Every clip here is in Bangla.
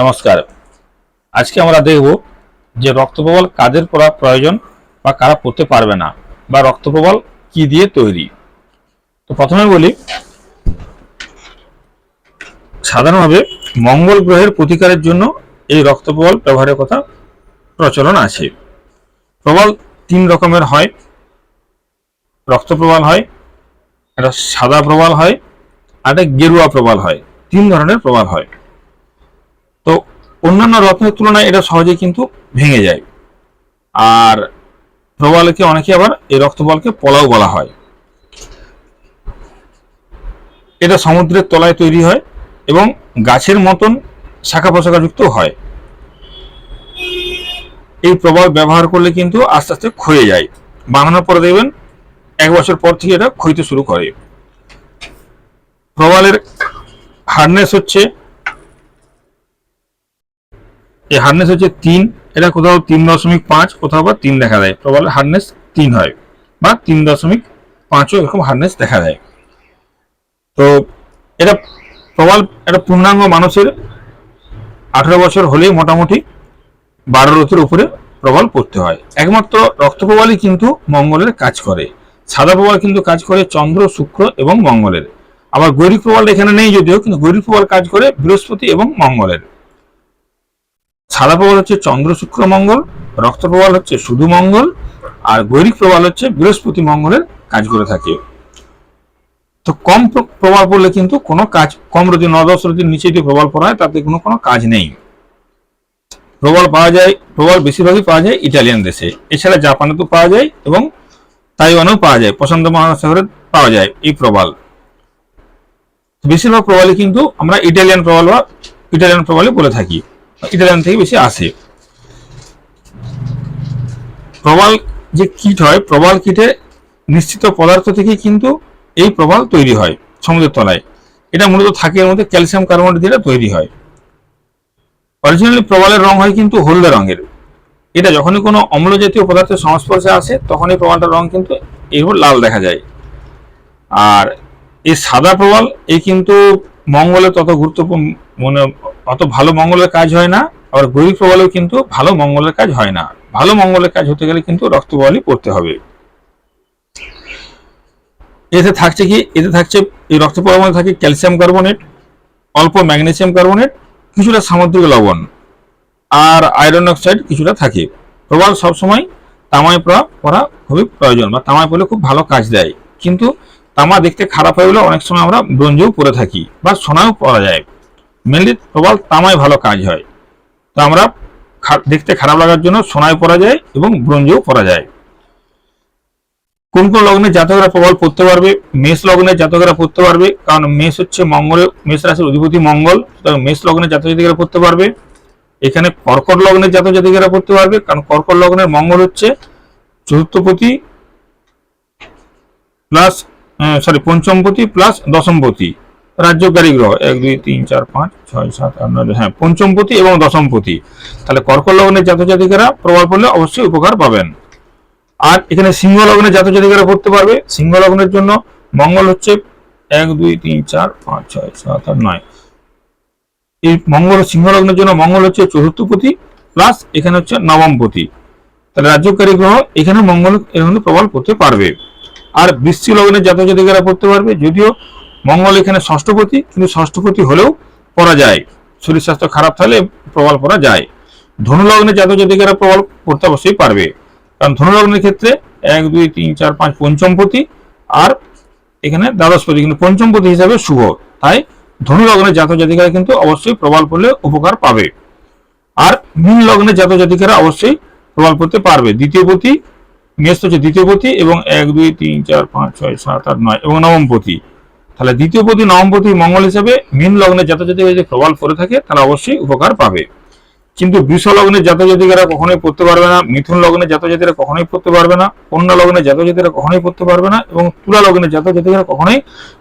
নমস্কার। আজকে আমরা দেখব যে রক্তপ্রবাল কাদের করা প্রয়োজন বা কারা পড়তে পারবে না, বা রক্তপ্রবাল কি দিয়ে তৈরি? তো প্রথমে বলি, সাধারণভাবে মঙ্গল গ্রহের প্রতিকারের জন্য এই রক্তপ্রবাল ব্যবহারের কথা প্রচলন আছে। প্রবাল তিন রকমের হয়। রক্তপ্রবাল হয়, একটা সাদা প্রবাল হয়, আর একটা গেরুয়া প্রবাল হয়। তিন ধরনের প্রবাল হয়। অন্যান্য রত্নের তুলনায় এটা সহজে কিন্তু ভেঙে যায়। আর প্রবালকে অনেকে আবার এই রক্তবলকে পলাও বলা হয়। এটা সমুদ্রের তলায় তৈরি হয় এবং গাছের মতন শাখা প্রশাখাযুক্ত হয়। এই প্রবাল ব্যবহার করলে কিন্তু আস্তে আস্তে ক্ষয়ে যায়। বানানোর পরে দেখবেন এক বছর পর থেকে এটা ক্ষইতে শুরু করে। প্রবালের হার্ডনেস হচ্ছে এই হার্ডনেস হচ্ছে তিন। এটা কোথাও তিন দশমিক পাঁচ, কোথাও বা তিন দেখা দেয়। প্রবালের হার্ডনেস তিন হয় বা তিন দশমিক পাঁচও এরকম হার্ডনেস দেখা দেয়। তো এটা প্রবাল একটা পূর্ণাঙ্গ মানুষের আঠারো বছর হলেই মোটামুটি বারো রথের উপরে প্রবাল পড়তে হয়। একমাত্র রক্ত প্রবালই কিন্তু মঙ্গলের কাজ করে। সাদা প্রবাল কিন্তু কাজ করে চন্দ্র, শুক্র এবং মঙ্গলের। আবার গৈরিক প্রবাল এখানে নেই যদিও, কিন্তু গৈরিক প্রবাল কাজ করে বৃহস্পতি এবং মঙ্গলের। সাদা প্রবাল হচ্ছে চন্দ্র শুক্র মঙ্গল, রক্ত প্রবাল হচ্ছে শুধু মঙ্গল, আর গৈরিক প্রবাল হচ্ছে বৃহস্পতি মঙ্গলের কাজ করে থাকে। তো কম প্র- প্রবাল পড়লে কিন্তু কোনো কাজ, কম রতি ন দশ রতির নিচে যদি প্রবাল পড়া হয়, তাতে কোনো কোনো কাজ নেই। প্রবাল পাওয়া যায়, প্রবাল বেশিরভাগই পাওয়া যায় ইটালিয়ান দেশে। এছাড়া জাপানে তো পাওয়া যায় এবং তাইওয়ানেও পাওয়া যায়, প্রশান্ত মহাসাগরে পাওয়া যায় এই প্রবাল। বেশিরভাগ প্রবালই কিন্তু আমরা ইটালিয়ান প্রবাল বা ইটালিয়ান প্রবালই বলে থাকি। ইটালিয়ান থেকে বেশি আসে। প্রবাল যে কিট হয়, প্রবাল কিটে নিশ্চিত পদার্থ থেকে কিন্তু এই প্রবাল তৈরি হয় সমুদ্রের তলায়। এটা মূলত থাকে এর মধ্যে ক্যালসিয়াম কার্বনেট দিয়ে তৈরি হয়। অরিজিনালি প্রবালের রং হয় কিন্তু হলদে রঙের। এটা যখনই কোনো অম্ল জাতীয় পদার্থের সংস্পর্শে আসে, তখনই প্রবালটার রং কিন্তু এরপর লাল দেখা যায়। আর এই সাদা প্রবাল এই কিন্তু মঙ্গলে তত গুরুত্বপূর্ণ মানে অত ভালো মঙ্গলের কাজ হয় না, আবার গরিব প্রবালেও কিন্তু ভালো মঙ্গলের কাজ হয় না। ভালো মঙ্গলের কাজ হতে গেলে কিন্তু রক্ত প্রবালই পড়তে হবে। এতে থাকছে কি? এতে থাকছে এই রক্ত প্রবালের মধ্যে থাকে ক্যালসিয়াম কার্বনেট, অল্প ম্যাগনেসিয়াম কার্বনেট, কিছুটা সামুদ্রিক লবণ আর আয়রন অক্সাইড কিছুটা থাকে। প্রবাল সবসময় তামায় পড়া খুবই প্রয়োজন বা তামায় পড়লে খুব ভালো কাজ দেয়। কিন্তু তামা দেখতে খারাপ হয়ে গেলে অনেক সময় আমরা ব্রোঞ্জেও পরে থাকি বা সোনাও পরা যায়। মেনলি প্রবাল তামায় ভালো কাজ হয়। তো আমরা দেখতে খারাপ লাগার জন্য সোনায় পরা যায় এবং ব্রোঞ্জেও পরা যায়। কোন কোন লগ্নে জাতকরা প্রবল পড়তে পারবে? মেষ লগ্নে জাতকরা পড়তে পারবে, কারণ মেষ হচ্ছে মঙ্গলে, মেষ রাশির অধিপতি মঙ্গল, সুতরাং মেষ লগ্নে জাতক জাতিকারা পড়তে পারবে। এখানে কর্কট লগ্নের জাতক জাতিকারা পড়তে পারবে, কারণ কর্কট লগ্নের মঙ্গল হচ্ছে চতুর্থপতি প্লাস সরি পঞ্চমপতি প্লাস দশমপতি। রাজ্যকারী গ্রহ, এক, দুই, তিন, চার, পাঁচ, ছয়, সাত, আট, নয় হ্যাঁ পঞ্চমপতি এবং দশমপতি তাহলে কর্কট লগ্নের জাতক জাতিকারা প্রবল পড়লে অবশ্যই উপকার পাবেন। আর এখানে সিংহ লগ্নের জাতক জাতিকারা পড়তে পারবে। সিংহ লগ্নের জন্য মঙ্গল হচ্ছে এক, দুই, তিন, চার, পাঁচ, ছয়, সাত, আট, নয়। এই মঙ্গল, সিংহ লগ্নের জন্য মঙ্গল হচ্ছে চতুর্থপতি প্লাস এখানে হচ্ছে নবমপতি তাহলে রাজ্যকারী গ্রহ এখানে মঙ্গল এর মধ্যে প্রবল পড়তে পারবে। আর বৃশ্চিক লগ্নের জাতক জাতিকারা পড়তে পারবে, যদিও মঙ্গল এখানে ষষ্ঠপতি কিন্তু ষষ্ঠপতি হলেও পড়া যায়। শরীর স্বাস্থ্য খারাপ থাকলে প্রবল পড়া যায়। ধনু লগ্নের জাতক জাতিকারা প্রবল পড়তে অবশ্যই পারবে। কারণ ধনুলগ্নের ক্ষেত্রে এক, দুই, তিন, চার, পাঁচ পঞ্চমপতি আর এখানে দ্বাদশপতি কিন্তু পঞ্চমপতি হিসাবে শুভ। তাই ধনুলগ্নের জাতক জাতিকারা কিন্তু অবশ্যই প্রবল পড়লে উপকার পাবে। আর মীন লগ্নের জাতক জাতিকারা অবশ্যই প্রবল পড়তে পারবে। দ্বিতীয় পতি মেষ হচ্ছে দ্বিতীয় পতি, এবং এক, দুই, তিন, চার, পাঁচ, ছয়, সাত, আট, নয়, এবং নবম পতি। তাহলে দ্বিতীয় পতি নবম পতি মঙ্গল হিসেবে মীন লগ্নের জাতক জাতিকারা যদি প্রবল পড়ে থাকে, তারা অবশ্যই উপকার পাবে। কিন্তু বৃষ লগ্নের জাতক জাতিকারা কখনোই পড়তে পারবে না, মিথুন লগ্নের জাতক জাতিরা কখনোই পড়তে পারবে না, কন্যা লগ্নের জাতক জাতিরা কখনোই পড়তে পারবে না, এবং তুলা লগ্নের জাতক জাতিকারা কখনোই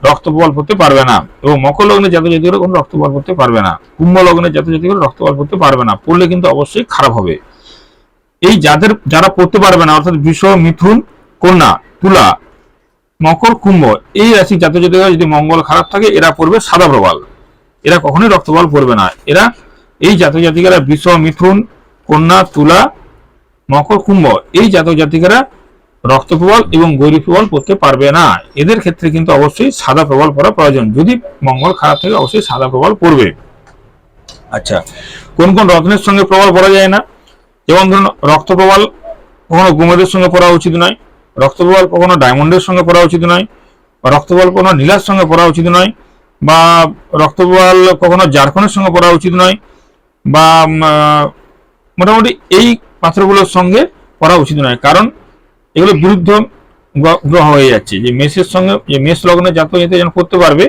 রক্ত প্রবল পড়তে পারবে না, এবং মকর লগ্নের জাতক জাতিকারা কোনো রক্ত প্রবল পড়তে পারবে না, কুম্ভ লগ্নের জাতক জাতিকারা রক্ত প্রবল পড়তে পারবে না, পড়লে কিন্তু অবশ্যই খারাপ হবে। এই যাদের, যারা পড়তে পারবে না, অর্থাৎ বৃষ, মিথুন, কন্যা, তুলা মকর কুম্ভ, এই রাশি জাতক জাতিকারা যদি মঙ্গল খারাপ থাকে, এরা পড়বে সাদা প্রবাল। এরা কখনোই রক্তবল পড়বে না। এরা এই জাতক জাতিকারা বৃষ, মিথুন, কন্যা, তুলা, মকর কুম্ভ, এই জাতক জাতিকারা রক্ত প্রবল এবং গৈরী প্রবল পড়তে পারবে না। এদের ক্ষেত্রে কিন্তু অবশ্যই সাদা প্রবল পরা প্রয়োজন। যদি মঙ্গল খারাপ থাকে, অবশ্যই সাদা প্রবল পড়বে। আচ্ছা কোন কোন রত্নের সঙ্গে প্রবল পড়া যায় না? যেমন ধরুন, রক্ত প্রবল কখনো গোমেদের সঙ্গে পড়া উচিত নয়। রক্ত প্রবল কখনো ডায়মন্ডের সঙ্গে পড়া উচিত নয়, বা রক্ত প্রবল কখনো নীলার সঙ্গে পড়া উচিত নয়, বা রক্ত প্রবল কখনো জারখনের সঙ্গে পড়া উচিত নয়, বা মোটামুটি এই পাথরগুলোর সঙ্গে পড়া উচিত নয়। কারণ এগুলো বিরুদ্ধ গ্রহ হয়ে যাচ্ছে। যে মেষের সঙ্গে, যে মেষ লগ্নের জাতক জাতি যেন করতে পারবে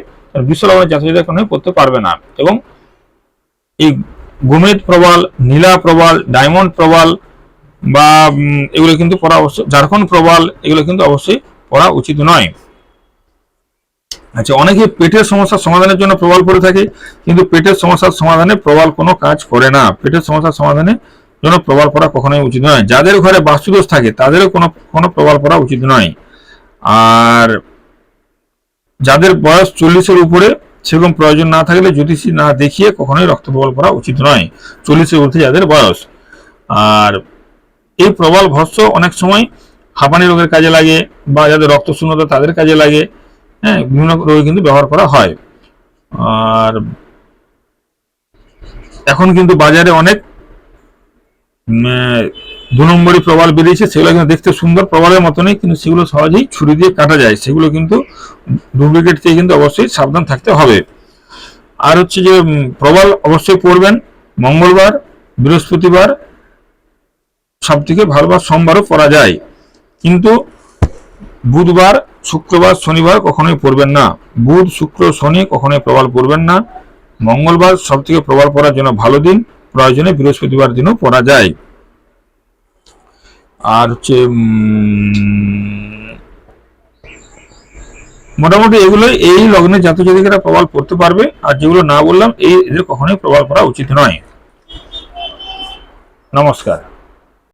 বিশ্ব লগ্নের জাতক জাতি কোনো করতে পারবে না। এবং এই গোমেদ প্রবাল, নীলা প্রবাল, ডায়মন্ড প্রবাল বা এগুলো কিন্তু পড়া অবশ্যই, ঝাড়খণ্ড প্রবাল, এগুলো কিন্তু অবশ্যই পড়া উচিত নয়। আচ্ছা অনেকে পেটের সমস্যার সমাধানের জন্য প্রবাল পড়ে থাকে, কিন্তু পেটের সমস্যার সমাধানে প্রবাল কোনো কাজ করে না। পেটের সমস্যার সমাধানে জন্য প্রবাল পড়া কখনোই উচিত নয়। যাদের ঘরে বাস্তুদোষ থাকে, তাদেরও কোনো কোনো প্রবাল পড়া উচিত নয়। আর যাদের বয়স চল্লিশের উপরে, সেরকম প্রয়োজন না থাকলে জ্যোতিষী না দেখিয়ে কখনোই রক্ত প্রবাল পড়া উচিত নয়। চল্লিশের ঊর্ধ্বে যাদের বয়স। আর এই প্রবাল ভস্য অনেক সময় হাঁপানি রোগের কাজে লাগে বা যাদের রক্ত শূন্যতা তাদের কাজে লাগে। হ্যাঁ বিভিন্ন রোগে কিন্তু ব্যবহার করা হয়। আর এখন কিন্তু বাজারে অনেক দু নম্বরই প্রবাল বেরিয়েছে, সেগুলো কিন্তু দেখতে সুন্দর, প্রবালের মতনই, কিন্তু সেগুলো সহজেই ছুরি দিয়ে কাটা যায়। সেগুলো কিন্তু ডুপ্লিকেট থেকে কিন্তু অবশ্যই সাবধান থাকতে হবে। আর হচ্ছে যে প্রবাল অবশ্যই পড়বেন। মঙ্গলবার, বৃহস্পতিবার সব থেকে ভালোবার সোমবারও পড়া যায়। কিন্তু বুধবার, শুক্রবার, শনিবার কখনোই পড়বেন না। বুধ, শুক্র, শনি কখনোই প্রবাল পড়বেন না। মঙ্গলবার সব থেকে প্রবাল পড়ার জন্য ভালো দিন, প্রয়োজনে বৃহস্পতিবার দিনও পড়া যায়। আর হচ্ছে মোটামুটি এগুলোই এই লগ্নে জাতক জাতিকারা প্রবাল পড়তে পারবে। আর যেগুলো না বললাম, এই এদের কখনোই প্রবাল পড়া উচিত নয়। নমস্কার।